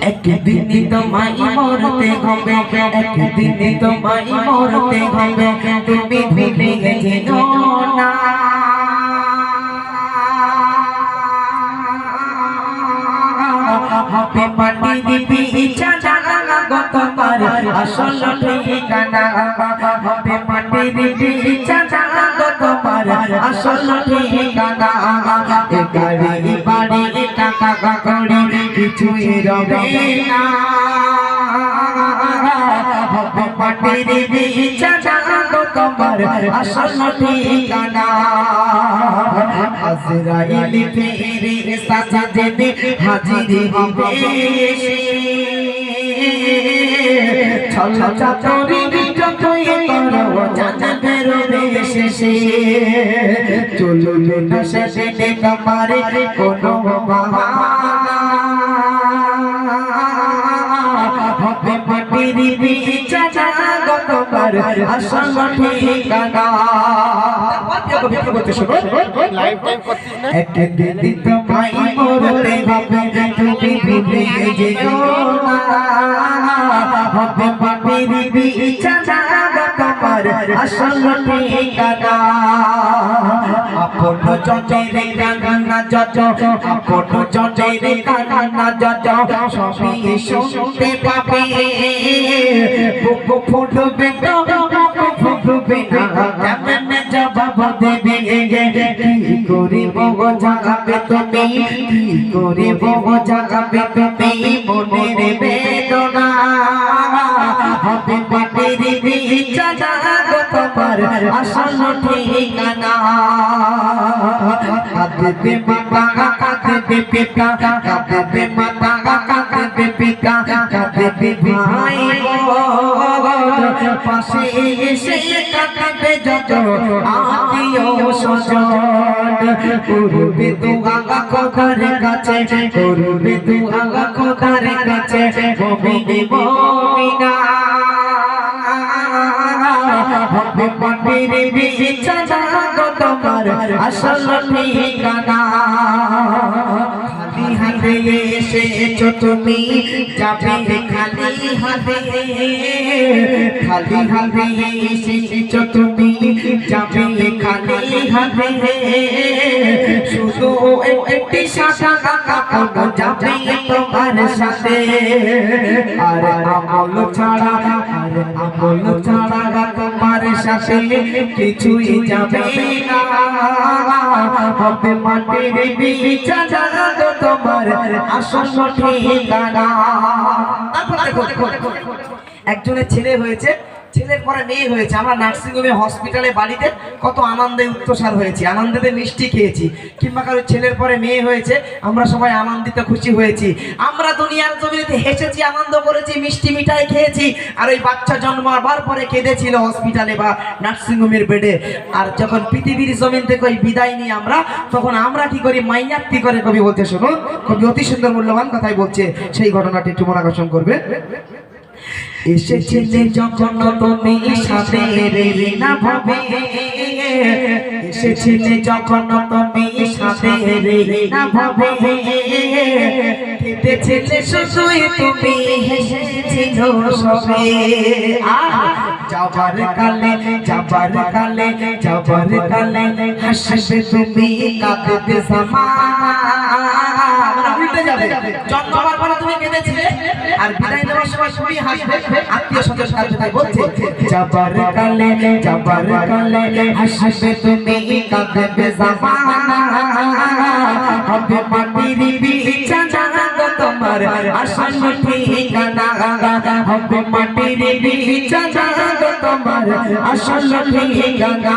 একদিন তোমায় মরতে হবে একদিন তোমায় মরতে হবে, তুমি ভুলে যেও না। হবে মাটি দিবি চাচা গো তোমার আসল ঠিকানা। হবে মাটি দিবি চাচা গো তোমার আসল ঠিকানা। এ গাড়ি বাড়ি টাকা কাকড়ি কিছুই রবে না চাচা গো তোমার আসল ঠিকানা আজরাইল ফেরে সাজা দেবে হাজির হবে ছল চাতরি যতই করো জানা বেরোবে শেষে না শেষে কামারে কোনো বাহানা হবে। মাটির বিচা গতবার আসল ঠিকানা একদিন তোমায় মরতে হবে। তুমি ভুলে যেও। বিচা তোমার আসল ঠিকানা আপন চচেরে গানা যত আপন চচেরে গানা যত সবই শুনতে পাবে বুক ফুটবে তো বুক ফুটবে কেমন জবাব দেবে কি জাগাবে তুমি কি করিব জাগাবে তুমি মনের বেদনা তোমার আসল ঠিকানা। কাঁদবে মাতা কাঁদবে পিতা কাঁদবে মাতা কাঁদবে পিতা কাঁদবে ভাই পাশে এসে কাছে কাছে মাটির বিছা জাগো তোমার আসল ঠিকানা। খালি হাতে এসেছ তুমি, যাবে খালি হাতে। খালি হাতে এসেছ তুমি, যাবে খালি হাতে। শুধু একটি সাদা কাপড় যাবে তোমার সাথে। আর আমল ছাড়া, আর আমল ছাড়া তোমার সাথে কিছুই যাবে না হবে মাটির তোমার ঠিকানা। একজনের ছেলে হয়েছে ছেলের পরে মেয়ে হয়েছে। আমরা নার্সিংহোমে হসপিটালে বাড়িতে কত আনন্দে উত্তসার হয়েছি, আনন্দেতে মিষ্টি খেয়েছি। কিংবা কারও ছেলের পরে মেয়ে হয়েছে, আমরা সবাই আনন্দিত খুশি হয়েছি। আমরা দুনিয়ার জমিতে হেসেছি, আনন্দ করেছি, মিষ্টি মিঠাই খেয়েছি, আর ওই বাচ্চা জন্মাবার পরে কেঁদেছিল হসপিটালে বা নার্সিংহোমের বেডে। আর যখন পৃথিবীর জমিন থেকে ওই বিদায় নিয়ে আমরা, তখন আমরা কি করি? মাইনাত্তি করে কবি বলতে শুনুন, কবি অতি সুন্দর মূল্যবান কথাই বলছে, সেই ঘটনাটি একটু মনে আকর্ষণ করবে। এসেছিলে যখন তুমি এসেছিলে যখন তুমি যাবার কালে যাবার কালে যাবার কালে হাসবে তুমি, কাঁদবে সামানা যাবে। জন্মাবার পরে তুমি কেঁদেছিলে। আর বিদায় নেওয়ার সময় তুমি হাসবে। আত্মীয় স্বজন কাছে তাই বলছে। যাবার কালে যাবার কালে হাসবে তুমি, কাঁদবে জামানা। হবে মাটির বিছা জাগো তোমার আসল ঠিকানা। হবে মাটির বিছা জাগো তোমার আসল ঠিকানা।